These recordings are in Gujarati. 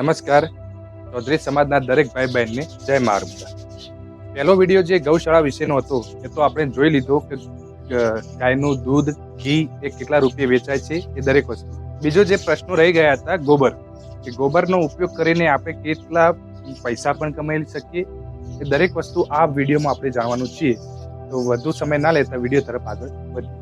નમસ્કાર. ચૌધરી સમાજના દરેક ભાઈ બહેનને જય મારુદા પહેલો વીડિયો જે ગૌશાળા વિશેનો હતો, એ તો આપણે જોઈ લીધો કે ગાયનું દૂધ, ઘી એ કેટલા રૂપિયે વેચાય છે એ દરેક વસ્તુ. બીજો જે પ્રશ્નો રહી ગયા હતા, ગોબર. કે ગોબરનો ઉપયોગ કરીને આપણે કેટલા પૈસા પણ કમાઈ શકીએ? એ દરેક વસ્તુ આ વિડીયોમાં આપણે જાણવાનું છીએ. તો વધુ સમય ના લેતા વીડિયો તરફ આગળ વધીએ.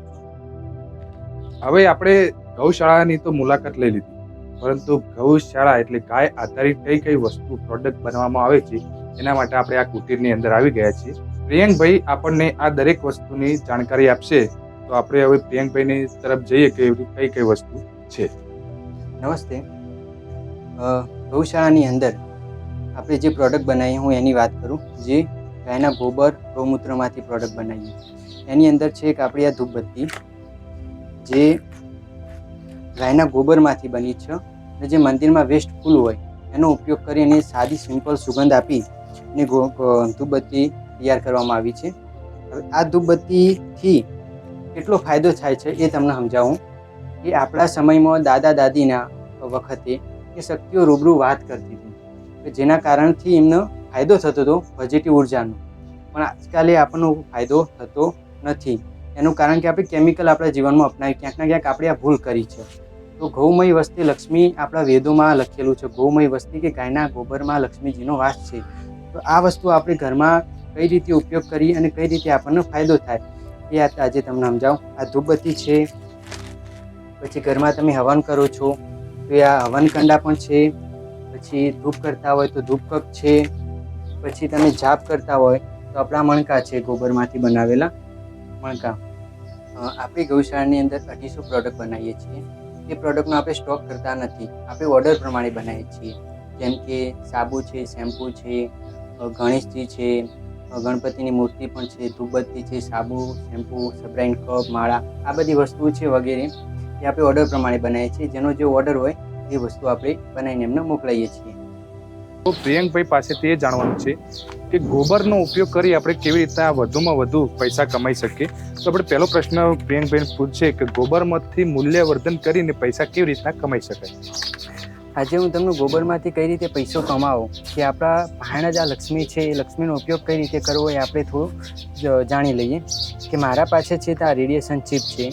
હવે આપણે ગૌશાળાની તો મુલાકાત લઈ લીધી. પરંતુ ગૌશાળા એટલે ગાય આધારિત કઈ કઈ વસ્તુ પ્રોડક્ટ બનાવવામાં આવે છે, એના માટે આપણે આ કુટીરની અંદર આવી ગયા છીએ. પ્રિયંકભાઈ આપણને આ દરેક વસ્તુની જાણકારી આપશે, તો આપણે હવે પ્રિયંકભાઈની તરફ જઈએ કે એવી કઈ કઈ વસ્તુ છે. નમસ્તે. ગૌશાળાની અંદર આપણે જે પ્રોડક્ટ બનાવીએ હું એની વાત કરું, જે ગાયના ગોબર, ગૌમૂત્રમાંથી પ્રોડક્ટ બનાવીએ. એની અંદર છે એક આપણી આ ધૂપબત્તી, જે ગાયના ગોબરમાંથી બની છે. અને જે મંદિરમાં વેસ્ટ ફૂલ હોય, એનો ઉપયોગ કરી અને સાદી, સિમ્પલ સુગંધ આપી અને ધૂપબત્તી તૈયાર કરવામાં આવી છે. હવે આ ધૂપબત્તીથી કેટલો ફાયદો થાય છે એ તમને સમજાવું. કે આપણા સમયમાં દાદા દાદીના વખતે એ શક્તિઓ રૂબરૂ વાત કરતી હતી. જેના કારણથી એમનો ફાયદો થતો હતો પોઝિટિવ ઉર્જાનો. પણ આજકાલે આપણનો ફાયદો થતો નથી. એનું કારણ કે આપણે કેમિકલ આપણા જીવનમાં અપનાવી, ક્યાંક ના ક્યાંક આપણે આ ભૂલ કરી છે. તો ગૌમય વસ્તી લક્ષ્મી આપણા વેદોમાં લખેલું છે. ગૌમય વસ્તી કે ગાયના ગોબરમાં લક્ષ્મીજીનો વાસ છે. તો આ વસ્તુ આપણે ઘરમાં કઈ રીતે ઉપયોગ કરી અને કઈ રીતે આપણને ફાયદો થાય એ આજે તમને સમજાવું. આ ધૂપબત્તી છે, પછી ઘરમાં તમે હવન કરો છો, તો આ હવન કંડા પણ છે, પછી ધૂપ કરતા હોય તો ધૂપ કપ છે, પછી તમે જાપ કરતા હોય તો આપણા મણકા છે ગોબરમાંથી બનાવેલા મણકા. આપણી ગૌશાળાની અંદર અઢીસો પ્રોડક્ટ બનાવીએ છીએ. એ પ્રોડક્ટનો આપણે સ્ટોક કરતા નથી. આપણે ઓર્ડર પ્રમાણે બનાવીએ છીએ. જેમ કે સાબુ છે, શેમ્પૂ છે ગણેશજી છે ગણપતિની મૂર્તિ પણ છે, ધૂપબત્તી છે, સાબુ, શેમ્પૂ સબ્રાઇન કપ, માળા, આ બધી વસ્તુઓ છે વગેરે એ આપણે ઓર્ડર પ્રમાણે બનાવીએ છીએ. જેનો જે ઓર્ડર હોય એ વસ્તુ આપણે બનાવીને એમને મોકલાવીએ છીએ. તો પ્રિયંકભાઈ પાસેથી એ જાણવાનું છે કે ગોબરનો ઉપયોગ કરી આપણે કેવી રીતના વધુમાં વધુ પૈસા કમાઈ શકીએ? તો આપણે પહેલો પ્રશ્ન પ્રિયંકભાઈ પૂછશે કે ગોબરમાંથી મૂલ્યવર્ધન કરીને પૈસા કેવી રીતના કમાઈ શકાય? આજે હું તમને ગોબરમાંથી કઈ રીતે પૈસો કમાવો, કે આપણા ભાણજ આ લક્ષ્મી છે, એ લક્ષ્મીનો ઉપયોગ કઈ રીતે કરવો એ આપણે થોડું જાણી લઈએ. કે મારા પાસે છે તો આ રેડિયેશન ચીપ છે,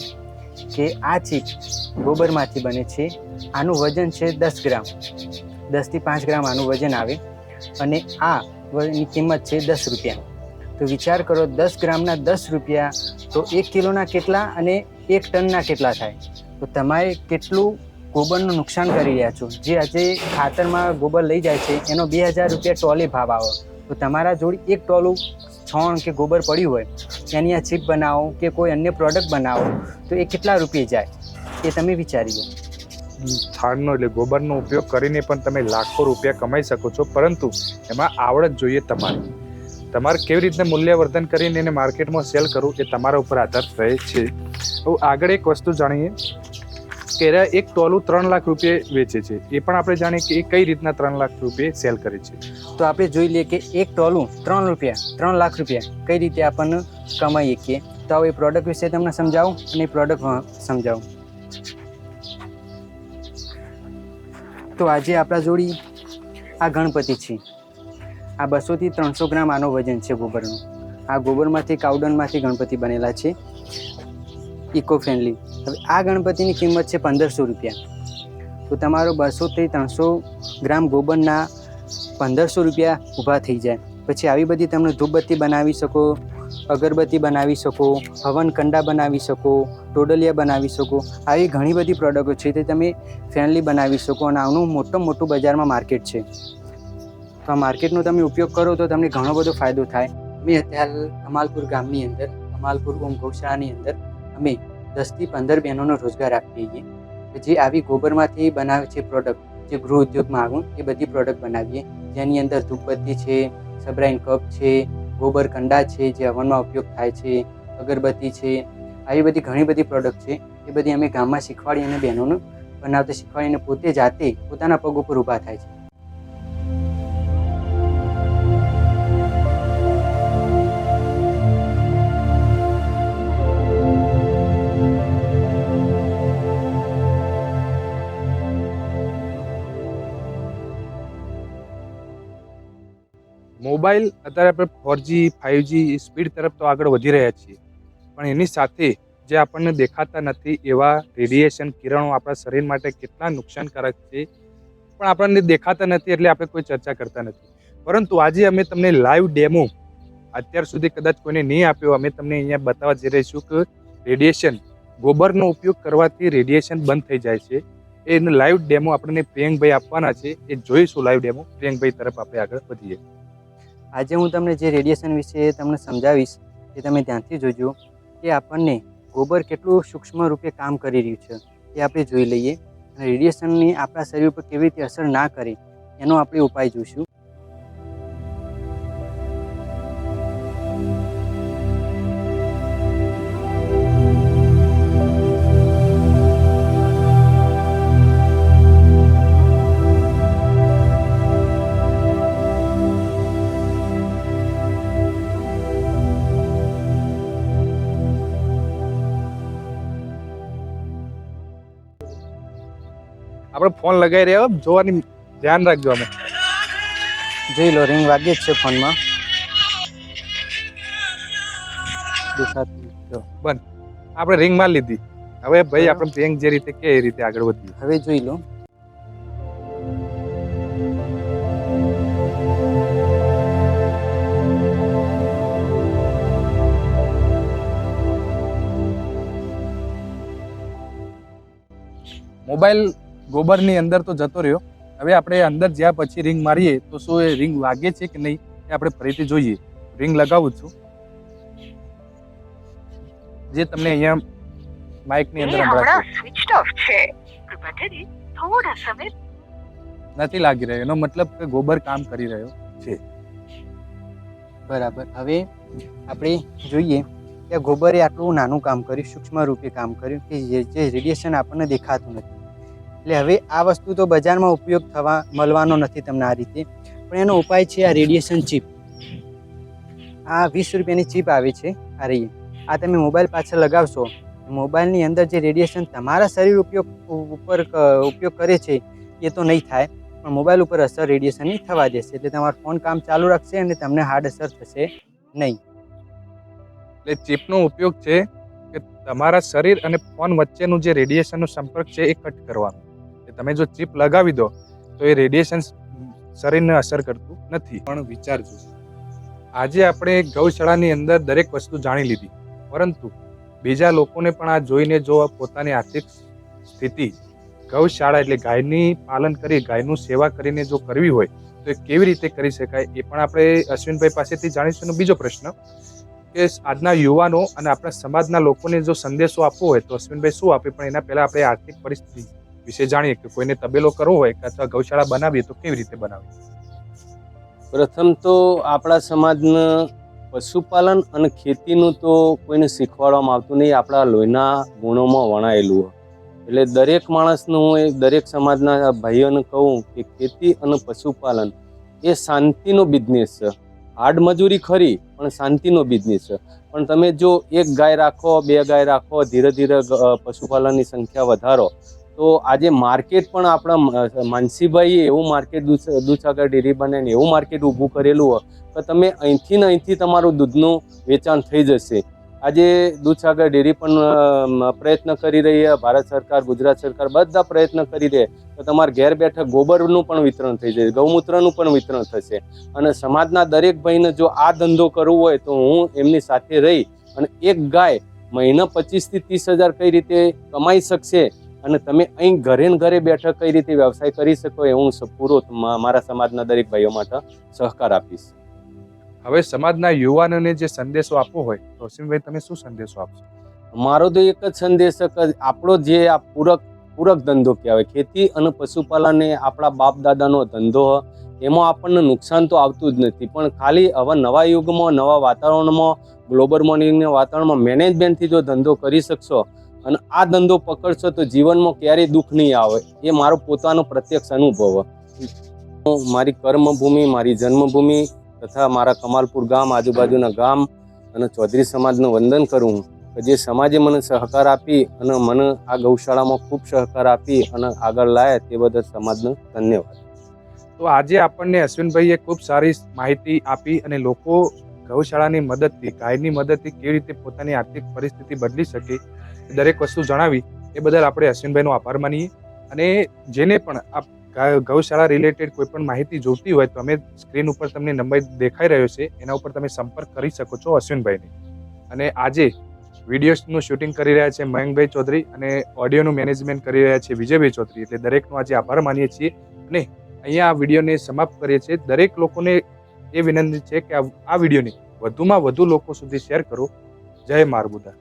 કે આ ચીપ ગોબરમાંથી બને છે. આનું વજન છે દસ ગ્રામ. દસથી પાંચ ગ્રામ આનું વજન આવે અને આ ની કિંમત છે દસ રૂપિયા. તો વિચાર કરો દસ ગ્રામના દસ રૂપિયા, તો એક કિલોના કેટલા અને એક ટનના કેટલા થાય? તો તમારે કેટલું ગોબરનું નુકસાન કરી રહ્યા છો? જે આજે ખાતરમાં ગોબર લઈ જાય છે, એનો બે હજાર રૂપિયા ટોલે ભાવ આવે. તો તમારા જોડે એક ટોલું છણ કે ગોબર પડ્યું હોય, એની આ ચીપ બનાવો કે કોઈ અન્ય પ્રોડક્ટ બનાવો, તો એ કેટલા રૂપિયે જાય? એ તમે વિચારી લો. છાણનો એટલે ગોબરનો ઉપયોગ કરીને પણ તમે લાખો રૂપિયા કમાઈ શકો છો. પરંતુ એમાં આવડત જોઈએ તમારી. તમારે કેવી રીતના મૂલ્યવર્ધન કરીને એને માર્કેટમાં સેલ કરવું એ તમારા ઉપર આધાર રહે છે. હવે આગળ એક વસ્તુ જાણીએ કે એક ટોલું ત્રણ લાખ રૂપિયે વેચે છે. એ પણ આપણે જાણીએ કે એ કઈ રીતના ત્રણ લાખ રૂપિયે સેલ કરે છે. તો આપણે જોઈ લઈએ કે એક ટોલું ત્રણ રૂપિયા, ત્રણ લાખ રૂપિયા કઈ રીતે આપણને કમાઈ શકીએ તો એ પ્રોડક્ટ વિશે તમને સમજાવું અને એ પ્રોડક્ટ સમજાવું. તો આજે આપણા જોડી આ ગણપતિ છે. આ બસોથી ત્રણસો ગ્રામ આનો વજન છે ગોબરનું. આ ગોબરમાંથી કાવડનમાંથી ગણપતિ બનેલા છે. ઇકો ફ્રેન્ડલી હવે આ ગણપતિની કિંમત છે પંદરસો રૂપિયા. તો તમારો બસોથી ત્રણસો ગ્રામ ગોબરના પંદરસો રૂપિયા ઊભા થઈ જાય. પછી આવી બધી તમે ધૂપબત્તી બનાવી શકો અગરબત્તી બનાવી શકો, હવન કંડા બનાવી શકો, ટોડલિયા બનાવી શકો, આવી ઘણી બધી પ્રોડક્ટો છે તે તમે ફ્રેન્ડલી બનાવી શકો અને આનું મોટું મોટું બજારમાં માર્કેટ છે. તો આ માર્કેટનો તમે ઉપયોગ કરો તો તમને ઘણો બધો ફાયદો થાય. અમે અત્યારે કમાલપુર ગામની અંદર, કમાલપુર ઓમ ગૌશાળાની અંદર, અમે દસથી પંદર બહેનોનો રોજગાર આપીએ છીએ. જે આવી ગોબરમાંથી બનાવે છે પ્રોડક્ટ જે ગૃહ ઉદ્યોગમાં આવું, એ બધી પ્રોડક્ટ બનાવીએ. જેની અંદર ધૂપબત્તી છે સબરાઈન કપ છે ગોબર કંડા છે, જે હવનમાં ઉપયોગ થાય છે, અગરબત્તી છે, આવી બધી ઘણી બધી પ્રોડક્ટ છે. એ બધી અમે ગામમાં શીખવાડી અને બહેનોને બનાવતા શીખવાડીને પોતે જાતે પોતાના પગ ઉપર ઊભા થાય છે. મોબાઈલ અત્યારે આપણે ફોરજી ફાઇવજી સ્પીડ તરફ તો આગળ વધી રહ્યા છીએ. પણ એની સાથે જે આપણને દેખાતા નથી એવા રેડિયેશન કિરણો આપણા શરીર માટે કેટલા નુકસાનકારક છે, પણ આપણને દેખાતા નથી એટલે આપણે કોઈ ચર્ચા કરતા નથી. પરંતુ આજે અમે તમને લાઈવ ડેમો અત્યાર સુધી કદાચ કોઈને નહીં આપ્યો, અમે તમને અહીંયા બતાવવા જઈ રહીશું કે રેડિયેશન, ગોબરનો ઉપયોગ કરવાથી રેડિયેશન બંધ થઈ જાય છે. એનો લાઈવ ડેમો આપણને પ્રિયંકભાઈ આપવાના છે. એ જોઈશું લાઈવ ડેમો પ્રિયંકભાઈ તરફ આપણે આગળ વધીએ. આજે હું તમને જે રેડિયેશન વિશે તમને સમજાવીશ, એ તમે ધ્યાનથી જોજો કે આપણને ગોબર કેટલું સૂક્ષ્મ રૂપે કામ કરી રહ્યું છે, એ આપણે જોઈ લઈએ. અને રેડિયેશનની આપણા શરીર ઉપર કેવી રીતે અસર ના કરે, એનો આપણે ઉપાય જોઈશું ફોન લગાવી રહ્યા જોવાની ધ્યાન રાખજો અમે. જોઈ લો રિંગ વાગે જ છે ફોનમાં. બન આપણે રિંગમાં લીધી. હવે ભાઈ આપણે બેંક જે રીતે કે એ રીતે આગળ વધીએ. હવે જોઈ લો. મોબાઈલ ગોબરની અંદર તો જતો રહ્યો. હવે આપણે અંદર જ્યાં પછી રિંગ મારીએ તો શું એ રિંગ વાગે છે કે નહીં એ આપણે ફરીથી જોઈએ. રિંગ લગાવું છું. જે તમને અહીંયા માઇકની અંદર સ્વિચ ઓફ છે. કૃપા કરી થોડા સમય નથી લાગી રહ્યો. એનો મતલબ કે ગોબર કામ કરી રહ્યો છે. બરાબર. હવે આપણે જોઈએ કે ગોબરે આટલું નાનું કામ કર્યું સૂક્ષ્મ રૂપે કામ કર્યું કે જે જે રેડિયેશન આપણને દેખાતું નથી. એટલે હવે આ વસ્તુ તો બજારમાં ઉપયોગ થવા મળવાનો નથી તમને આ રીતે. પણ એનો ઉપાય છે આ રેડિયેશન ચીપ. આ વીસ રૂપિયાની ચીપ આવે છે, આ રહી. આ તમે મોબાઈલ પાછળ લગાવશો, મોબાઈલની અંદર જે રેડિયેશન તમારા શરીર ઉપયોગ, ઉપર ઉપયોગ કરે છે, એ તો નહીં થાય. પણ મોબાઈલ ઉપર અસર રેડિયેશનની થવા દેશે. એટલે તમારો ફોન કામ ચાલુ રાખશે અને તમને હાર્ડ અસર થશે નહીં. એટલે ચીપનો ઉપયોગ છે કે તમારા શરીર અને ફોન વચ્ચેનું જે રેડિયેશનનો સંપર્ક છે એ કટ કરવાનો. તમે જો ચીપ લગાવી દો, તો એ રેડિયેશન શરીરને અસર કરતું નથી. પણ વિચારજો આજે આપણે ગૌશાળાની અંદર દરેક વસ્તુ જાણી લીધી. પરંતુ બીજા લોકોને પણ આ જોઈને જો પોતાની આર્થિક સ્થિતિ, ગૌશાળા એટલે ગાયની પાલન કરી, ગાયનું સેવા કરીને જો કરવી હોય, તો એ કેવી રીતે કરી શકાય એ પણ આપણે અશ્વિનભાઈ પાસેથી જાણીશું. બીજો પ્રશ્ન કે આજના યુવાનો અને આપણા સમાજના લોકોને જો સંદેશો આપવો હોય, તો અશ્વિનભાઈ શું આપે? પણ એના પહેલાં આપણે આર્થિક પરિસ્થિતિ વિશે જાણીએ કે કોઈને તબેલો કરવો હોય કે અથવા ગૌશાળા બનાવીએ તો કેવી રીતે બનાવીએ? પ્રથમ તો આપણા સમાજના પશુપાલન અને ખેતીનું તો કોઈને શીખવાડવામાં આવતું નહીં. આપણા લોહીના ગુણોમાં વણાયેલું હોય. એટલે દરેક માણસનું હું દરેક સમાજના ભાઈઓને કહું કે ખેતી અને પશુપાલન એ શાંતિનો બિઝનેસ છે. હાર્ડ મજૂરી ખરી, પણ શાંતિનો બિઝનેસ છે. પણ તમે જો એક ગાય રાખો, બે ગાય રાખો, ધીરે ધીરે પશુપાલનની સંખ્યા વધારો તો આજે માર્કેટ પણ આપણા માનસીભાઈએ એવું માર્કેટ દૂધ દૂધસાગર ડેરી ને એવું માર્કેટ ઊભું કરેલું હોય, તો તમે અહીંથી ને અહીંથી તમારું દૂધનું વેચાણ થઈ જશે. આજે દૂધસાગર ડેરી પણ પ્રયત્ન કરી રહી છે, ભારત સરકાર, ગુજરાત સરકાર બધા પ્રયત્ન કરી રહી તો તમારે ઘેર બેઠા ગોબરનું પણ વિતરણ થઈ જશે, ગૌમૂત્રનું પણ વિતરણ થશે. અને સમાજના દરેક ભાઈને જો આ ધંધો કરવો હોય તો હું એમની સાથે રહી અને એક ગાય મહિના પચીસથી ત્રીસ હજાર કઈ રીતે કમાઈ શકશે અને તમે અહીં ઘરે ને ઘરે બેઠા કઈ રીતે વ્યવસાય કરી શકો એ હું સ- પૂરો મારા સમાજના દરેક ભાઈઓ માટે સહકાર આપીશ. હવે સમાજના યુવાનોને જે સંદેશો આપવો હોય તો અશ્વિનભાઈ તમે શું સંદેશો આપશો? મારો તો એક જ સંદેશ આપણો જે આ પૂરક પૂરક ધંધો કહેવાય ખેતી અને પશુપાલન એ આપણા બાપ દાદાનો ધંધો એમાં આપણને નુકસાન તો આવતું જ નથી પણ ખાલી હવે નવા યુગમાં નવા વાતાવરણમાં ગ્લોબલ મોર્નિંગના વાતાવરણમાં મેનેજમેન્ટથી જો ધંધો કરી શકશો અને આ ધંધો પકડશો તો જીવનમાં ક્યારેય દુઃખ નહીં આવે. એ મારો પોતાનો પ્રત્યક્ષ અનુભવ. મારી કર્મભૂમિ, મારી જન્મભૂમિ તથા મારા કમાલપુર ગામ, આજુબાજુના ગામ અને ચૌધરી સમાજનું વંદન કરું કે જે સમાજે મને સહકાર આપી અને મને આ ગૌશાળામાં ખૂબ સહકાર આપી અને આગળ લાયા તે બદલ સમાજનો ધન્યવાદ. તો આજે આપણને અશ્વિનભાઈએ ખૂબ સારી માહિતી આપી અને લોકો ગૌશાળાની મદદથી, ગાયની મદદથી કેવી રીતે પોતાની આર્થિક પરિસ્થિતિ બદલી શકે દરેક વસ્તુ જણાવી એ બદલ આપણે અશ્વિનભાઈનો આભાર માનીએ. અને જેને પણ આ ગૌશાળા રિલેટેડ કોઈ પણ માહિતી જોઈતી હોય તો અમે સ્ક્રીન ઉપર તમને નંબર દેખાઈ રહ્યો છે, એના ઉપર તમે સંપર્ક કરી શકો છો અશ્વિનભાઈને. અને આજે વિડીયોઝનું શૂટિંગ કરી રહ્યા છે મયંકભાઈ ચૌધરી અને ઓડિયોનું મેનેજમેન્ટ કરી રહ્યા છે વિજયભાઈ ચૌધરી. એટલે દરેકનો આજે આભાર માનીએ છીએ. અને અહીંયા આ વિડીયોને સમાપ્ત કરીએ છીએ. દરેક લોકોને એ વિનંતી છે કે આ વિડીયોને વધુમાં વધુ લોકો સુધી શેર કરો. જય મારબુદા